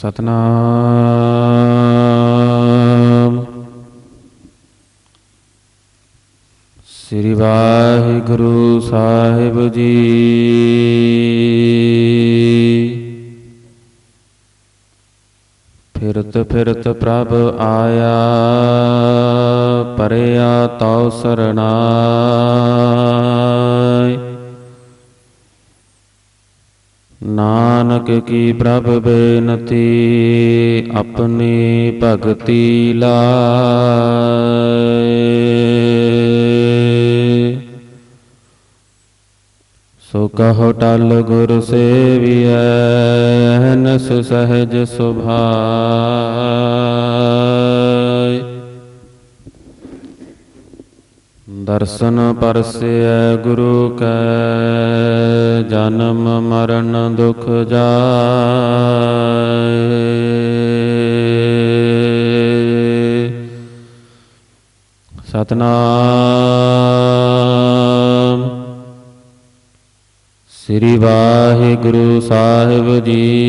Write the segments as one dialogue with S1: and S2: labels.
S1: ਸਤਨਾਮ। ਸ੍ਰੀ ਵਾਹਿਗੁਰੂ ਸਾਹਿਬ ਜੀ। ਫਿਰਤ ਫਿਰਤ ਪ੍ਰਭ ਆਇਆ ਪਰਿਆ ਤਉ ਸਰਣਾਇ ਨਾਨਕ ਕੀ ਪ੍ਰਭ ਬੇਨਤੀ, ਆਪਣੀ ਭਗਤੀ ਲਾਇ ਸੋ ਕਹੋ ਟਲ ਗੁਰ ਸੇਵੀਐ, ਨਸ ਸਹਿਜ ਸੁਭਾਇ ਦਰਸ਼ਨ ਪਰਸੈ ਗੁਰੂ ਕੈ, ਜਨਮ ਮਰਨ ਦੁਖ ਜਾਏ। ਸਤਨਾਮ। ਸ੍ਰੀ ਵਾਹਿਗੁਰੂ ਸਾਹਿਬ ਜੀ।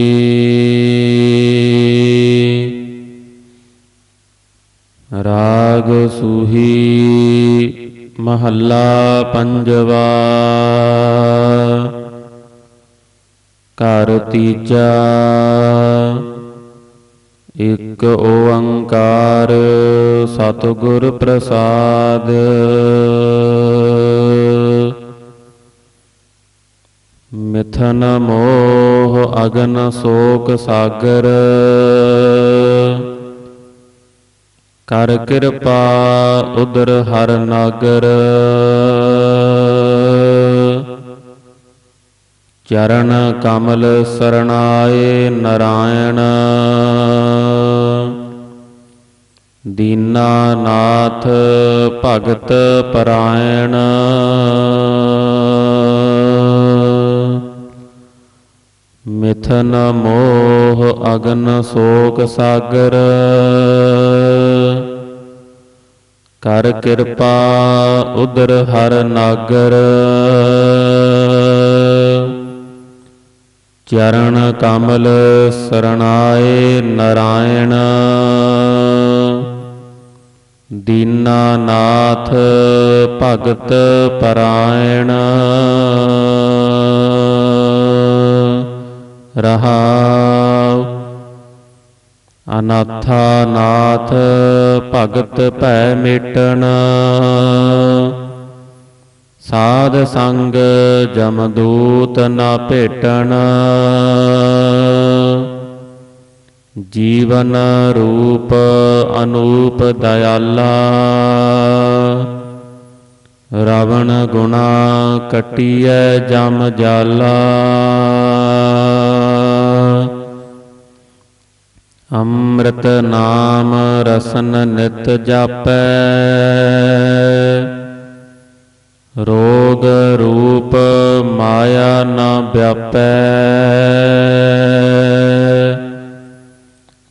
S1: ਰਾਗ ਸੂਹੀ। ਮਹੱਲਾ ਪੰਜਵਾ। ਘਰ ਤੀਜਾ। ਇਕ ਓੰਕਾਰ ਸਤਿਗੁਰ ਪ੍ਰਸਾਦ। ਮਿਥਨ ਮੋਹ ਅਗਨ ਸੋਕ ਸਾਗਰ। ਕਰ ਕਿਰਪਾ ਉਦਰ ਹਰ ਨਾਗਰ। ਚਰਨ ਕਮਲ ਸਰਣਾਏ ਨਰਾਇਣ। ਦੀਨਾ ਨਾਥ ਭਗਤ ਪਰਾਇਣ। ਮਿਥਨ ਮੋਹ ਅਗਨ ਸੋਕ ਸਾਗਰ। ਕਰ ਕਿਰਪਾ ਉਦਰ ਹਰ ਨਾਗਰ। ਚਰਨ ਕਮਲ ਸਰਣਾਏ ਨਰਾਇਣ। ਦੀਨਾ ਨਾਥ ਭਗਤ ਪਰਾਇਣ। ਰਹਾਉ। ਅਨਾਥਾ ਨਾਥ ਭਗਤ ਭੈ ਮਿਟਣ। ਸਾਧ ਸੰਗ ਜਮਦੂਤ ਨਾ ਭੇਟਣ। ਜੀਵਨ ਰੂਪ ਅਨੂਪ ਦਇਆਲਾ। ਰਾਵਣ ਗੁਣਾ ਕਟਿਐ ਜਮ ਜਾਲਾ। ਅੰਮ੍ਰਿਤ ਨਾਮ ਰਸਨ ਨਿਤ ਜਾਪੈ। ਰੋਗ ਰੂਪ ਮਾਇਆ ਨਾ ਵਿਆਪੈ।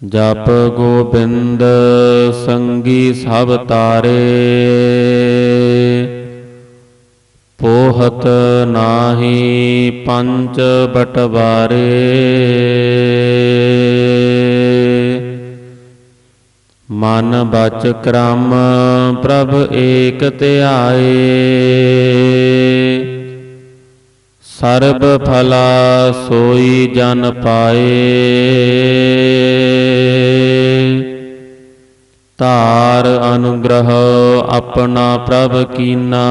S1: ਜਪ ਗੋਬਿੰਦ ਸੰਗੀ ਸਭ ਤਾਰੇ। ਪੋਹਤ ਨਾਹੀ ਪੰਚ ਬਟਵਾਰੇ। ਮਨ ਬਚ ਕ੍ਰਮ ਪ੍ਰਭ ਏਕ ਧਿਆਏ ਸਰਬ ਫਲਾ ਸੋਈ ਜਨ ਪਾਏ। ਧਾਰ ਅਨੁਗ੍ਰਹ ਆਪਣਾ ਪ੍ਰਭ ਕੀਨਾ।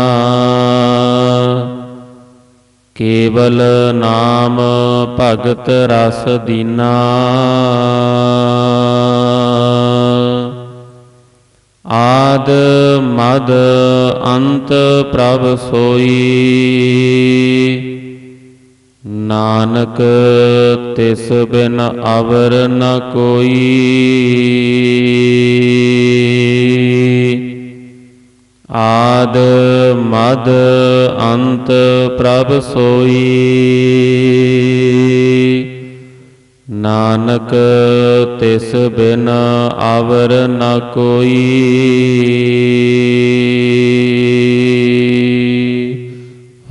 S1: ਕੇਵਲ ਨਾਮ ਭਗਤ ਰਸ ਦੀਨਾ। ਆਦ ਮਦ ਅੰਤ ਪ੍ਰਭ ਸੋਈ। ਨਾਨਕ ਤਿਸ ਬਿਨ ਅਵਰ ਨ ਕੋਈ। ਆਦ ਮਦ ਅੰਤ ਪ੍ਰਭ ਸੋਈ। ਨਾਨਕ ਤਿਸ ਬਿਨ ਆਵਰ ਨ ਕੋਈ।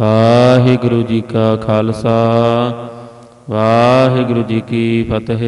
S1: ਵਾਹਿਗੁਰੂ ਜੀ ਕਾ ਖਾਲਸਾ, ਵਾਹਿਗੁਰੂ ਜੀ ਕੀ ਫਤਿਹ।